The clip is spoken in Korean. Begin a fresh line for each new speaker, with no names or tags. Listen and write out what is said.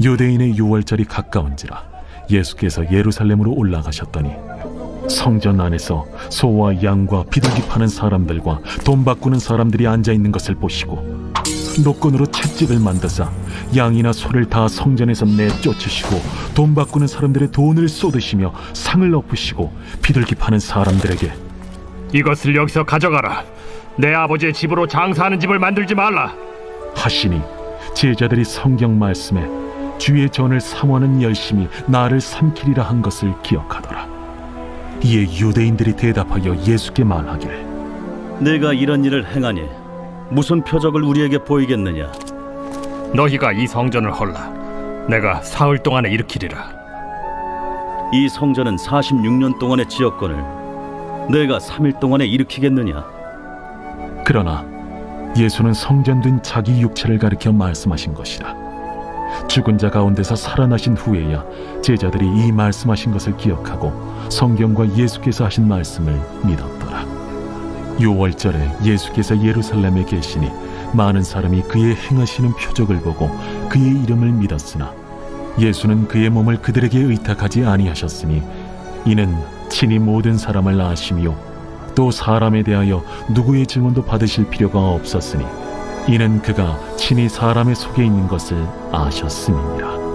유대인의 유월절이 가까운지라 예수께서 예루살렘으로 올라가셨더니 성전 안에서 소와 양과 비둘기 파는 사람들과 돈 바꾸는 사람들이 앉아 있는 것을 보시고 노건으로 채찍을 만드사 양이나 소를 다 성전에서 내쫓으시고 돈 바꾸는 사람들의 돈을 쏟으시며 상을 엎으시고 비둘기 파는 사람들에게
이것을 여기서 가져가라. 내 아버지의 집으로 장사하는 집을 만들지 말라.
하시니 제자들이 성경 말씀에 주의 전을 사모하는 열심히 나를 삼키리라 한 것을 기억하더라. 이에 유대인들이 대답하여 예수께 말하기를
내가 이런 일을 행하니 무슨 표적을 우리에게 보이겠느냐?
너희가 이 성전을 헐라. 내가 사흘 동안에 일으키리라.
이 성전은 46년 동안의 지역권을 내가 3일 동안에 일으키겠느냐?
그러나 예수는 성전된 자기 육체를 가리켜 말씀하신 것이라. 죽은 자 가운데서 살아나신 후에야 제자들이 이 말씀하신 것을 기억하고 성경과 예수께서 하신 말씀을 믿었더라. 유월절에 예수께서 예루살렘에 계시니 많은 사람이 그의 행하시는 표적을 보고 그의 이름을 믿었으나 예수는 그의 몸을 그들에게 의탁하지 아니하셨으니 이는 친히 모든 사람을 아시며 또 사람에 대하여 누구의 증언도 받으실 필요가 없었으니 이는 그가 친히 사람의 속에 있는 것을 아셨음이니라